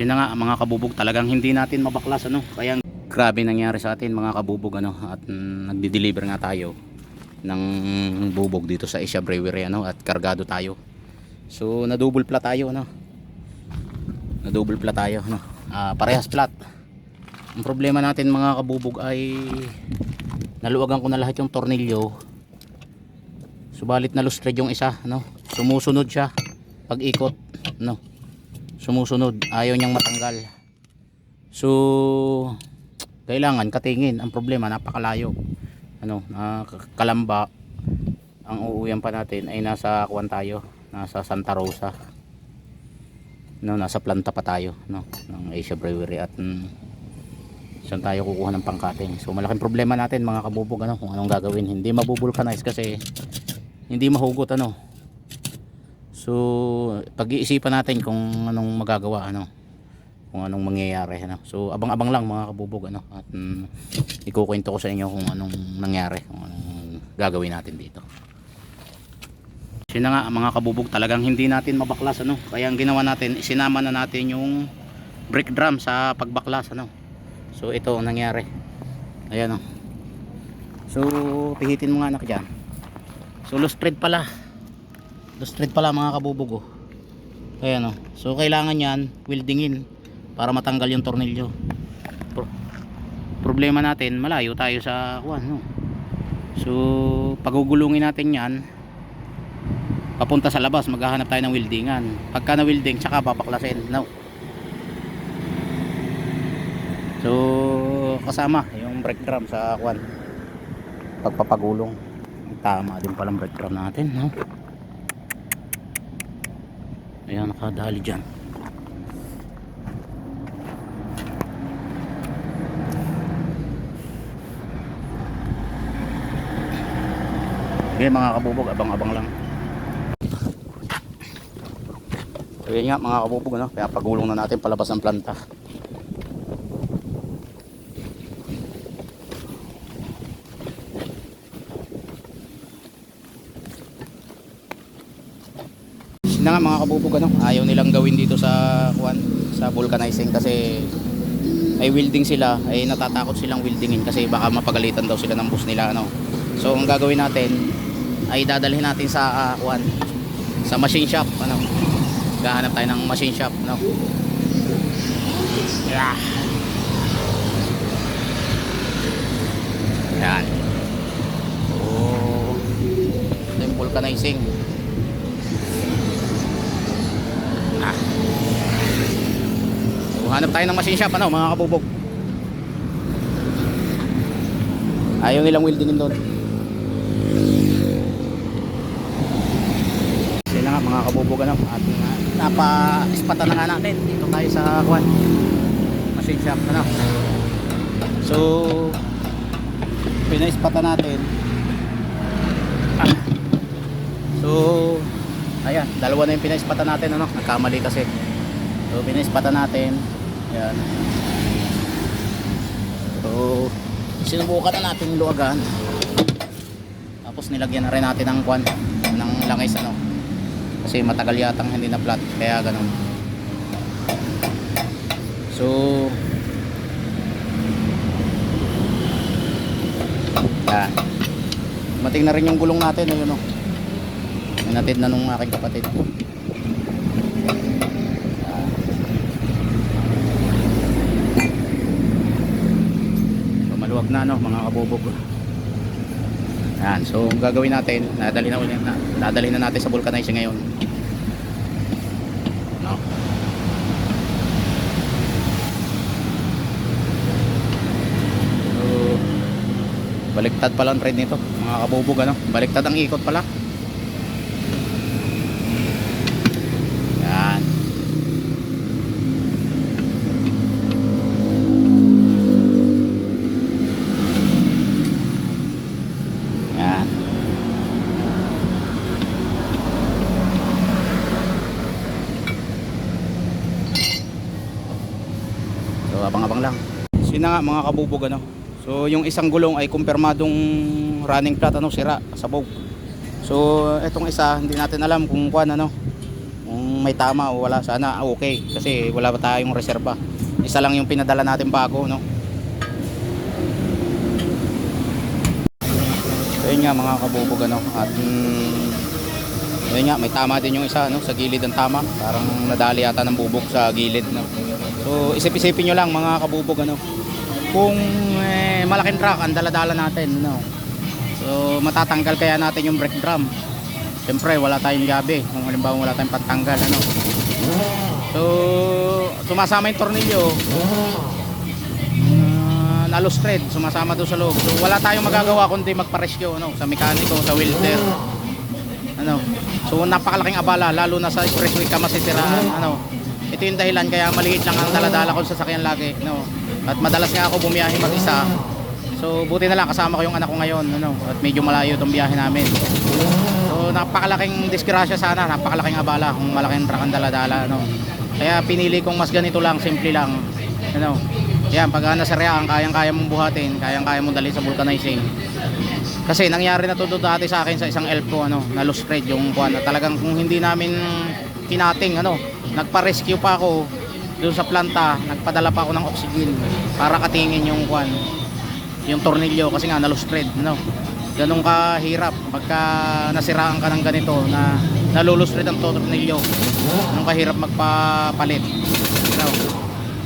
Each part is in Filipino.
Yun na nga mga kabubog talagang hindi natin mabaklas ano. Kaya grabe nangyari sa atin mga kabubog ano at mm, nagdi-deliver nga tayo ng bubog dito sa Asia Brewery ano at kargado tayo. So na double plat tayo ano. Na double plat tayo ano. Ah, parehas plat. Ang problema natin mga kabubog ay naluwagan ko na lahat yung tornilyo. Subalit na lustred yung isa no. Sumusunod siya pag ikot no sumusunod. Ayaw niyang matanggal. So kailangan katingin ang problema. Napakalayo. Ano na kalamba ang uuwian pa natin ay nasa kuwan tayo nasa Santa Rosa. No nasa planta pa tayo no ng Asia Brewery at mm, saan tayo kukuha ng pangkating. So malaking problema natin mga kabubog ano kung anong gagawin. Hindi mabubulkanize kasi hindi mahugot ano So, pag-iisipan natin kung anong magagawa ano. Kung anong mangyayari ano. So, abang-abang lang mga kabubog ano at mm, ikukwento ko sa inyo kung anong nangyari, kung anong gagawin natin dito. Yun na nga mga kabubog talagang hindi natin mabaklas ano. Kaya ang ginawa natin, isinama na natin yung brake drum sa pagbaklas ano. So, ito ang nangyari. Ayan oh. So, pihitin mo nga anak dyan. So, loose thread pala Loose thread pala mga kabubog oh. Ayan oh. So kailangan yan weldingin para matanggal yung tornilyo. Pro problema natin malayo tayo sa kuan no. So pagugulungin natin yan papunta sa labas maghahanap tayo ng weldingan. Pagka na welding tsaka papaklasin no. So kasama yung brake drum sa kuan pagpapagulong. Tama din palang brake drum natin no. Ayan, nakadali dyan. Okay mga kabubog, abang-abang lang. So yun nga mga kabubog, ano? kaya pagulong na natin palabas ng planta. Yun na nga mga kabubog ano, ayaw nilang gawin dito sa kuan sa vulcanizing kasi ay welding sila, ay natatakot silang weldingin kasi baka mapagalitan daw sila ng boss nila ano. So ang gagawin natin ay dadalhin natin sa uh, kuan sa machine shop ano. Gahanap tayo ng machine shop no. Yeah. Yan. Oh. Yung vulcanizing. Ah. So, hanap tayo ng machine shop ano mga kabubog. Ayaw nilang weldingin doon. Sila nga mga kabubog ano at uh, napa-ispatan na nga natin dito tayo sa kwan machine shop ano. So pinaispatan natin. Ah. So ayan dalawa na yung pinaispatan natin ano nagkamali kasi so pinaispatan natin ayan so sinubukan na natin luwagan. Tapos nilagyan na rin natin ng kwan ng langis ano. Kasi matagal yatang hindi na flat kaya ganun. So yan. Mating na rin yung gulong natin ayun o Minatid na nung aking kapatid. So, maluwag na no, mga kabubog. Yan, so ang gagawin natin, nadali na ulit na, nadali na natin sa vulcanizing ngayon. No. So, baliktad pala ang trend nito, mga kabubog ano. Baliktad ang ikot pala. Abang-abang lang. Sina nga mga kabubog ano. So yung isang gulong ay kumpirmadong running flat ano sira sabog. So etong isa hindi natin alam kung kuan ano Kung may tama o wala, sana okay. Kasi wala pa tayong reserba. Isa lang yung pinadala natin bago, no? So yun nga mga kabubog ano. At mm, yun nga, may tama din yung isa no, sa gilid ng tama. Parang nadali yata ng bubog sa gilid. No? So isip-isipin nyo lang mga kabubog ano. Kung eh, malaking truck ang daladala natin. No? So matatanggal kaya natin yung brake drum. Siyempre wala tayong gabi. Kung halimbawa wala tayong pantanggal. Ano? So sumasama yung tornilyo. Uh, nalos thread sumasama doon sa loob. So wala tayong magagawa kundi magpa-rescue ano, sa mekaniko, sa welder. Ano? So napakalaking abala lalo na sa expressway ka masisiraan. Ano? Ito yung dahilan kaya maliit lang ang daladala ko sa sasakyan lagi, no. At madalas nga ako bumiyahe mag-isa. So buti na lang kasama ko yung anak ko ngayon, ano. At medyo malayo itong biyahe namin. So napakalaking disgrasya sana, napakalaking abala kung malaking truck ang daladala, no. Kaya pinili kong mas ganito lang, simple lang. Ano? Yan, pag nasa reaan, kayang-kaya mong buhatin, kayang-kaya mong dalhin sa vulcanizing. Kasi nangyari na to dati sa akin sa isang elf ko ano, na loose thread yung kuan talagang kung hindi namin kinating ano, nagpa-rescue pa ako doon sa planta, nagpadala pa ako ng oxygen para katingin yung kuan, yung tornilyo kasi nga na loose thread, ano. Ganun kahirap pagka nasiraan ka ng ganito na nalulus thread ang tornilyo. Ganun kahirap magpapalit. Ano.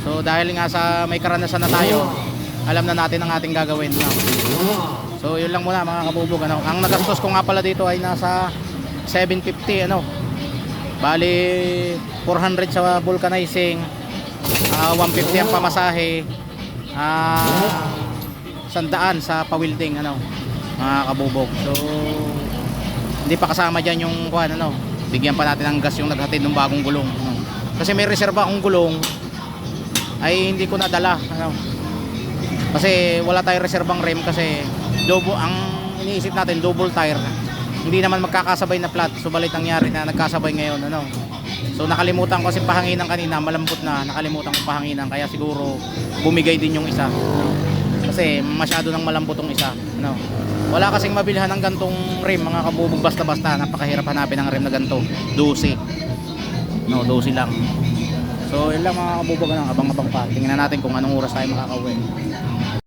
So dahil nga sa may karanasan na tayo, alam na natin ang ating gagawin. No? So yun lang muna mga kabubog ano. Ang nagastos ko nga pala dito ay nasa 750 ano. Bali 400 sa vulcanizing, ah, 150 ang pamasahe, ah sandaan sa pawilding ano mga kabubog. So hindi pa kasama diyan yung kuan ano. Bigyan pa natin ng gas yung naghatid ng bagong gulong. Ano. Kasi may reserba akong gulong ay hindi ko nadala ano. Kasi wala tayong reserbang rim kasi double ang iniisip natin double tire. Hindi naman magkakasabay na flat. Subalit nangyari na nagkasabay ngayon ano. So nakalimutan ko kasi pahanginan kanina, malambot na, nakalimutan ko pahanginan kaya siguro bumigay din yung isa. Kasi masyado nang malambot tong isa, ano. Wala kasing mabilhan ng gantong rim mga kabubog basta-basta, napakahirap hanapin ng rim na ganto. 12. No, 12 lang. So, yun lang mga kabubog ano, abang-abang pa. Tingnan natin kung anong oras tayo makakauwi.